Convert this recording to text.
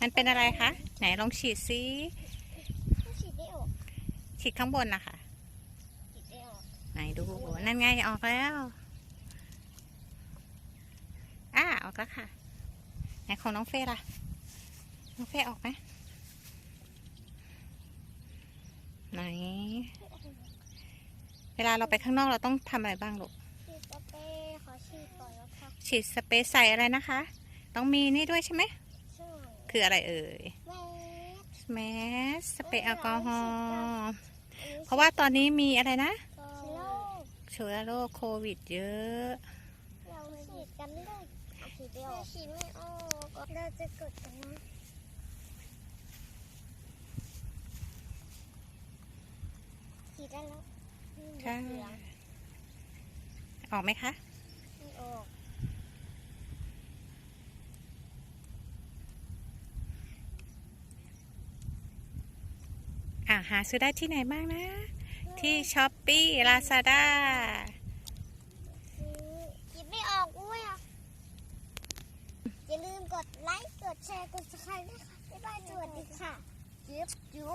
มันเป็นอะไรคะ ไหนลองฉีดซิถ้าฉีดได้ออก ฉีดข้างบนนะคะฉีดได้ออก ไหนดู นั่นไงออกแล้ว อ่าออกแล้วค่ะ ไหนของน้องเฟย์ล่ะ น้องเฟย์ออกไหมไหน เวลาเราไปข้างนอกเราต้องทำอะไรบ้างลูก ฉีดสเปรย์ขอฉีดก่อนนะคะฉีดสเปรย์ใส่อะไรนะคะ ต้องมีนี่ด้วยใช่ไหมใช่ คืออะไรเอ่ยแม่แมสสเปรย์แอลกอฮอล์เพราะว่าตอนนี้มีอะไรนะโลกเชื้อโรคโควิด เยอะเราฉีดกันเลยฉีดได้ออกฉีดไม่ออกเราจะกดกันนะฉีดได้แล้วใช่ออกไหมคะไม่ออก อ่าหาซื้อได้ที่ไหนบ้างนะ ที่ช้อปปี้ลาซาด้าคิดไม่ออกด้วยอะ อย่าลืมกดไลค์ กดแชร์ กดซับสไครต์ด้วยค่ะ บ๊ายบาย สวัสดีค่ะจุ๊บจุ๊บ